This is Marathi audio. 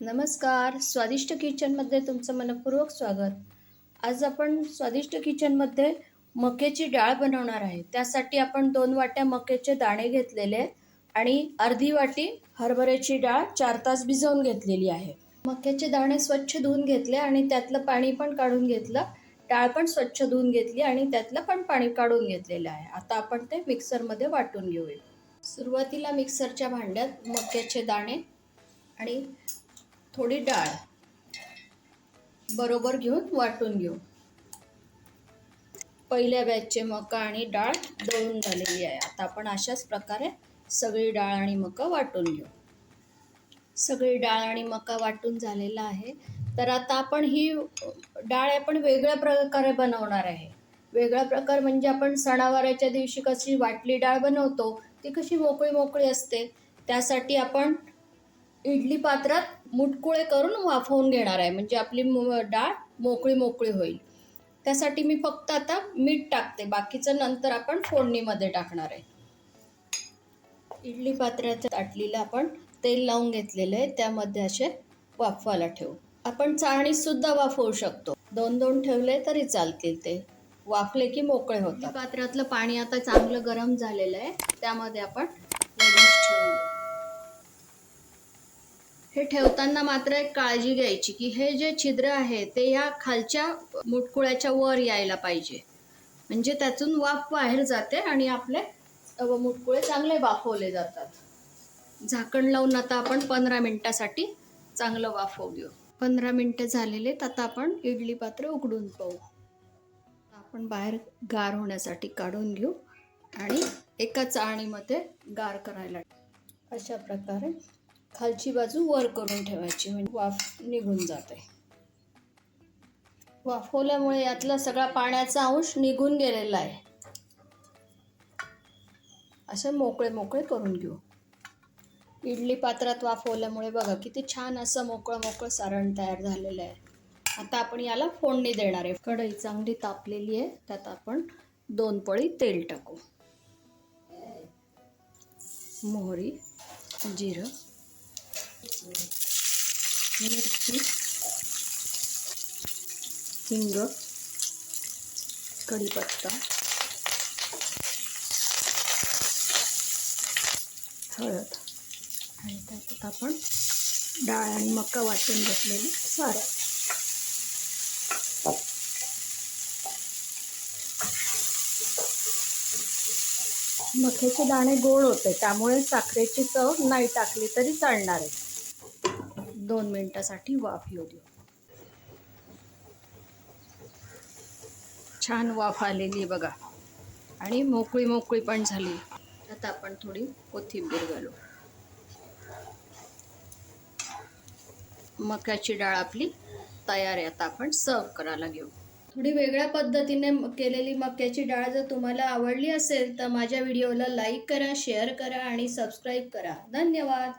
नमस्कार. स्वादिष्ट किचनमध्ये तुमचं मनपूर्वक स्वागत. आज आपण स्वादिष्ट किचनमध्ये मक्याची डाळ बनवणार आहे. त्यासाठी आपण दोन वाट्या मक्याचे दाणे घेतलेले आणि अर्धी वाटी हरभऱ्याची डाळ चार तास भिजवून घेतलेली आहे. मक्याचे दाणे स्वच्छ धुवून घेतले आणि त्यातलं पाणी पण काढून घेतलं. डाळ पण स्वच्छ धुवून घेतली आणि त्यातलं पण पाणी काढून घेतलेलं आहे. आता आपण ते मिक्सरमध्ये वाटून घेऊया. सुरुवातीला मिक्सरच्या भांड्यात मक्याचे दाणे आणि थोडी डाळ बरोबर घेऊन वाटून घेऊ. पहिल्या बॅचचे मका आणि डाळ दळून झालेली आहे. आता आपण अशाच प्रकारे सगळी डाळ आणि मका वाटून घेऊ. सगळी डाळ आणि मका वाटून झालेला आहे. तर आता आपण ही डाळ आपण वेगळ्या प्रकारे बनवणार आहे. वेगळा प्रकार म्हणजे आपण सणावाराच्या दिवशी कशी वाटली डाळ बनवतो ती कशी मोकळी मोकळी असते त्यासाठी आपण इडली पात्रात मुटकुळे करून वाफवून घेणार आहे. म्हणजे आपली डाळ मोकळी मोकळी होईल. त्यासाठी मी फक्त आता मीठ टाकते. बाकीचं नंतर आपण फोडणीमध्ये टाकणार आहे. इडली पात्राच्या ताटलीला आपण तेल लावून घेतलेलं आहे. त्यामध्ये असे वाफवायला ठेवू. आपण चाळणीसुद्धा वाफवू शकतो. दोन दोन ठेवले तरी चालतील ते. वाफले की मोकळे होतात. पात्रातलं पाणी आता चांगलं गरम झालेलं आहे. त्यामध्ये आपण हे ठेवताना मात्र एक काळजी घ्यायची की हे जे छिद्र आहे ते या खालच्या मुटकुळ्याच्या वर यायला पाहिजे. म्हणजे त्यातून वाफ बाहेर जाते आणि आपले मुटकुळे चांगले वाफवले जातात. झाकण लावून आता आपण पंधरा मिनिटासाठी चांगलं वाफवू देऊ पंधरा मिनटं झालेले आता आपण इडली पात्र उघडून पाहू. आपण बाहेर गार होण्यासाठी काढून घेऊ आणि एका चाळणीमध्ये गार करायला अशा प्रकारे खालची बाजू वर करून ठेवायची म्हणजे वाफ निघून जाते. वाफवल्यामुळे यातला सगळा पाण्याचा अंश निघून गेलेला आहे. असे मोकळे मोकळे करून घेऊ. इडली पात्रात वाफवल्यामुळे बघा किती छान असं मोकळं मोकळं सारण तयार झालेलं आहे. आता आपण याला फोडणी देणार आहे. कढई चांगली तापलेली आहे त्यात आपण दोन पळी तेल टाकू. मोहरी जिरं मिरची हिंग कढीपत्ता हळद. आणि त्यात आपण डाळ आणि मका वाटून घेतलेली सारं. मक्याचे दाणे गोड होते त्यामुळे साखरेची चव नाही टाकली तरी चालणार आहे. दोन मिनिटासाठी वाफ येऊ देऊ. छान वाफ आलेली बघा. आणि मोकळी मोकळी पण झाली. आता आपण थोडी कोथिंबीर घालू. मक्याची डाळ आपली तयार आहे. आता आपण सर्व करायला घेऊ. थोडी वेगळ्या पद्धतीने केलेली मक्याची डाळ जर तुम्हाला आवडली असेल तर माझ्या व्हिडिओला लाईक करा शेअर करा आणि सबस्क्राईब करा. धन्यवाद!